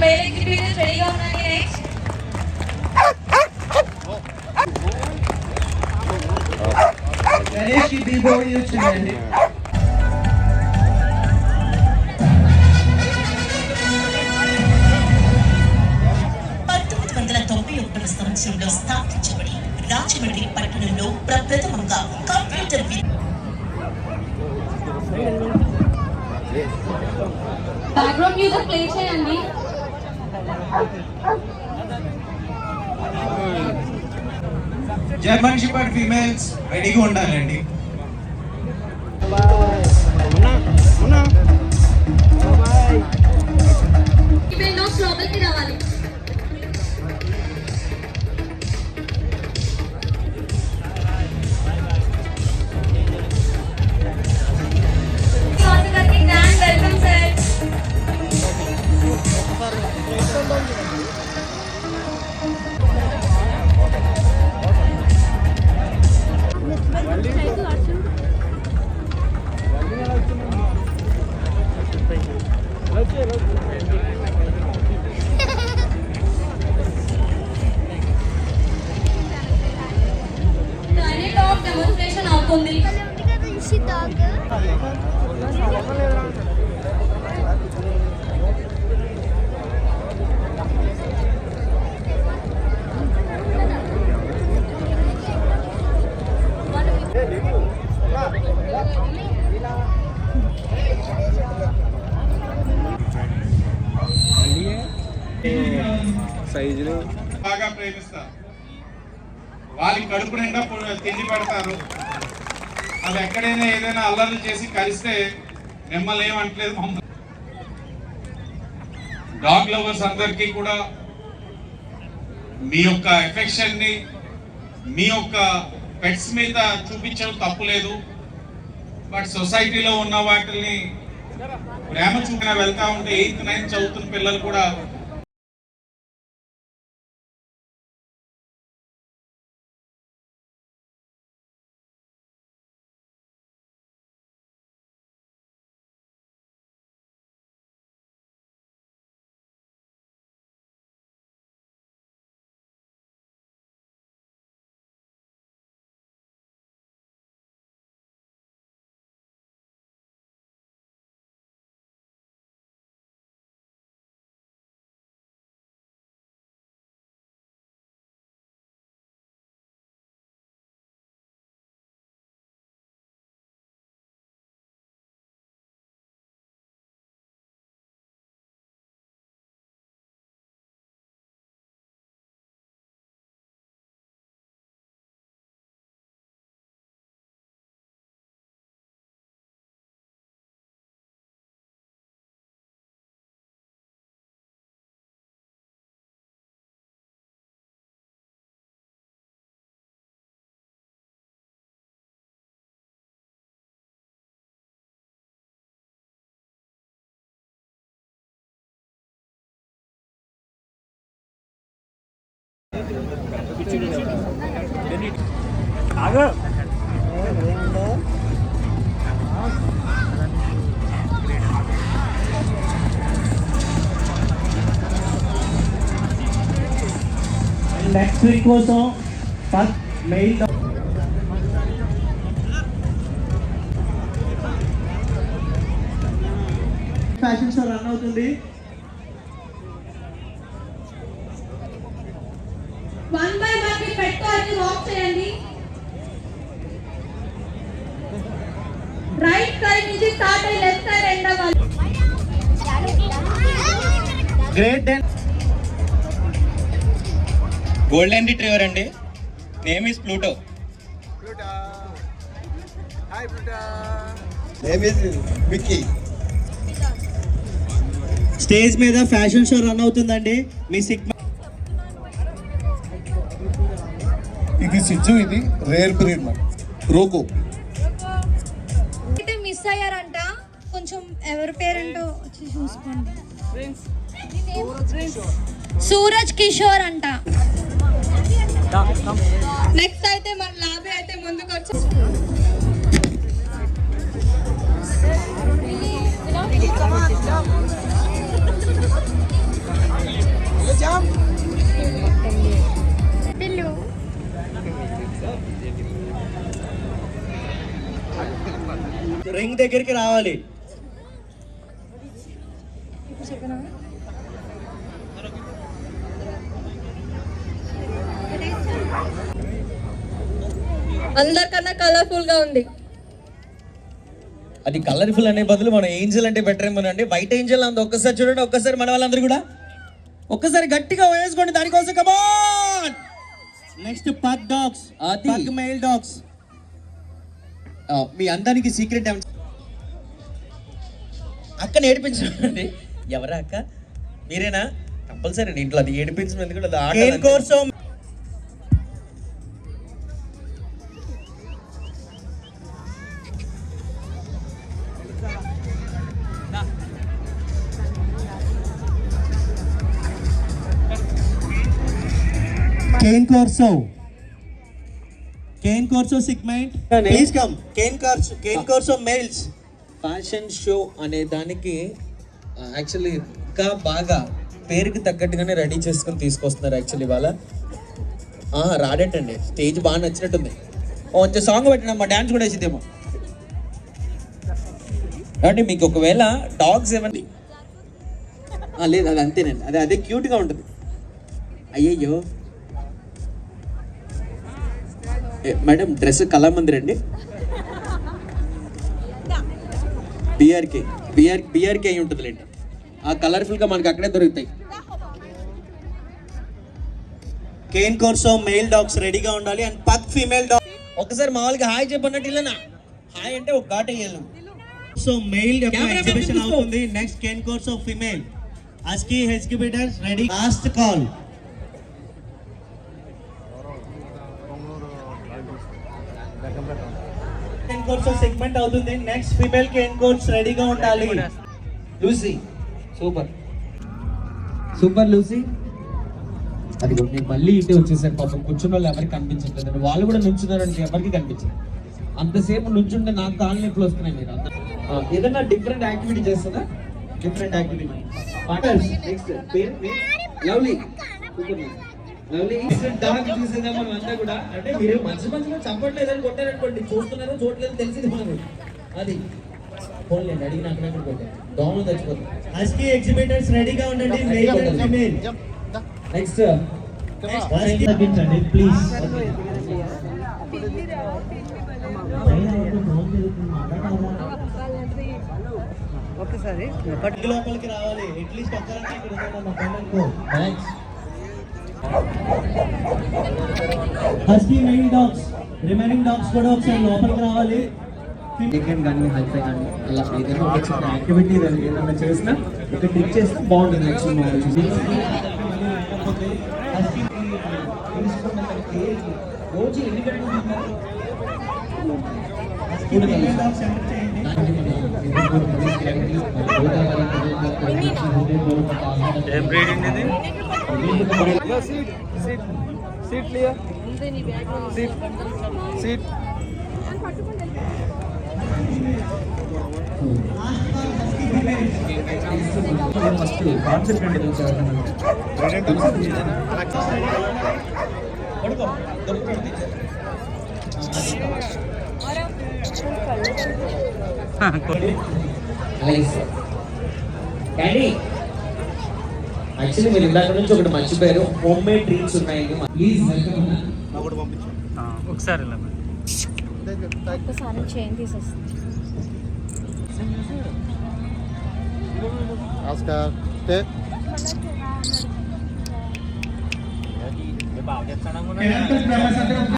Male executives రెడీగా ఉన్నాయి next Ganesh వచ్చిందండి వందల తొంభై ఒకటవ సంవత్సరంలో స్థాపించబడి రాజమండ్రి పట్టణంలో ప్రప్రథమంగా కంప్యూటర్ బ్యాక్గ్రౌండ్ మ్యూజిక్ ప్లే చేయండి. జర్మన్ షిపర్ ఫీమేల్స్ రెడీగా ఉండాలండి. రావాలి. Thank you. బాగా ప్రేమిస్తారు వాళ్ళకి కడుపు నిండా తిండి పెడతారు. అది ఎక్కడైనా ఏదైనా అల్లర్లు చేసి కలిస్తే మిమ్మల్ని ఏమంటలేదు మమ్మల్ని. డాగ్ లవర్స్ అందరికీ కూడా మీ యొక్క ఎఫెక్షన్ని మీ యొక్క పెట్స్ మీద చూపించడం తప్పు లేదు. బట్ సొసైటీలో ఉన్న వాటిని ప్రేమ చూపిన వెళ్తా ఉంటే ఎయిత్ నైన్త్ చదువుతున్న పిల్లలు కూడా నెక్స్ట్ వీక్ కోసం first male fashion show run అవుతుంది గ్రేట్ డెన్ గోల్డెన్ రిట్రీవర్ అండి. నేమ్ ఇస్ ప్లూటో స్టేజ్ మీద ఫ్యాషన్ షో రన్ అవుతుందండి. మీ సిక్ ఇది సిజ్జు ఇది రేర్ బ్రీడ్ మన రోకో అయితే మిస్ అయ్యారంట. కొంచెం ఎవరి పేరెంటో వచ్చి చూసుకోండి. సూరజ్ కిషోర్ అంట నెక్స్ట్ అయితే మన లాబీ అయితే ముందుకు వచ్చి ఇలా పిల్లు రింగ్ దగ్గరికి రావాలి అందరికన్నా కలర్ఫుల్గా ఉంది. అది కలర్ఫుల్ అనే బదులు మనం ఏంజల్ అంటే బెటర్ ఏమో అండి వైట్ ఏంజల్ అంత ఒక్కసారి చూడండి ఒక్కసారి మన వాళ్ళందరూ కూడా. ఒక్కసారి గట్టిగా వేసుకోండి దానికోసం come on next pug dogs అది. పగ్ మెయిల్ డాగ్స్ మీ అందానికి సీక్రెట్ అక్క నేర్పించండి ఎవరా అక్క? మీరేనా? కంపల్సరీ ఇంట్లో అది ఏడిపించడం ఎందుకంటే అది ఆట cane corso cane corso cane corso segment please come cane corso cane corso males fashion show అనే దానికి యాక్చువల్లీ ఇంకా బాగా పేరుకి తగ్గట్టుగానే రెడీ చేసుకొని తీసుకొస్తున్నారు యాక్చువల్లీ వాళ్ళ రాడేటండి. స్టేజ్ బాగా నచ్చినట్టుంది. ఓ కొంచెం సాంగ్ పెట్టినా మా డ్యాన్స్ కూడా వేసిద్దేమో. అంటే మీకు ఒకవేళ డాగ్స్ ఏమండి లేదు అది అంతేనండి. అది అదే క్యూట్గా ఉంటుంది. అయ్యయ్యో. మేడం డ్రెస్ కళామందిర్ అండి బిఆర్కే బిఆర్ బిఆర్కే అయి ఉంటుందిలేండి. ఆ కలర్ఫుల్గా మనకి అక్కడే దొరుకుతాయి. కేన్ కోర్సో మెయిల్ డాగ్స్ రెడీగా ఉండాలి అండ్ పగ్ ఫీమేల్ డాగ్ ఒకసారి మామూలుగా హాయ్ చెప్పన్నట్టు ఇల్లనా? హాయ్ అంటే ఒక ఘాట్ వేయాలి సో మెయిల్ ఎగ్జిబిషన్. అవుతుంది. Next cane corso of female husky exhibitors ready last call cane corso segment అవుతుంది. నెక్స్ట్ ఫీమేల్ కేన్ కోర్స్ రెడీగా ఉండాలి? లూసీ. సూపర్. Super Lucy. అది నేను మళ్ళీ ఇటే వచ్చేసాను. పాపం కూర్చున్న వాళ్ళు ఎవరికి కనిపించట్లేదు వాళ్ళు కూడా నుంచున్నారని ఎవరికి కనిపించదు అంతసేపు నుంచుంటే నాకు కాళ్ళు నొప్పులు వస్తున్నాయి మీరు. ఏదైనా డిఫరెంట్ యాక్టివిటీ చేస్తుందా? Different activity next lovely. Dog చూసేదా మనం అంతా కూడా. అంటే మీరు మంచి మంచిగా చంపట్లేదని కొట్టారనుకోండి. చూస్తున్నారో చూడలేదు తెలిసింది మనకు. అది. ఫోన్లేండి అడిగిన అక్కడ కొట్టారు దోమలు ఎగ్జిబిటర్స్ రెడీగా ఉండండి. నెక్స్ట్ తగ్గించండి ప్లీజ్ ఒకటి లోపలికి రావాలి. అట్లీస్ట్ ఒక్కరైనా ఇక్కడ మా పండుగకు thanks husky male dogs remaining dogs కూడా ఒకసారి లోపలికి రావాలి. క్రికెట్ కానీ హైఫై కానీ అలా ఏదైనా ఒక చిన్న యాక్టివిటీ ఏదైనా చేసినా ఒక ట్రిక్ చేస్తే బాగుంటుంది నెక్స్ట్ రోజు ఎన్ని గంటలు తింటారు? హస్కీ మెయిల్ డాగ్స్ ఎంటర్ చేయండి ఫస్ట్ కాన్సెప్ట్ అంటే తెలుసు పడుకో దొరుకుతాడు teacher. అలాగే డాడీ యాక్చువల్లీ మీరు ఇందాక నుంచి ఒకటి మర్చిపోయారు. హోమ్ మేడ్ డ్రింక్స్ ఉన్నాయి ప్లీజ్ వెల్కమ్ ఒకసారి చైన్ తీసేస్తుంది take. Director Prabhasandra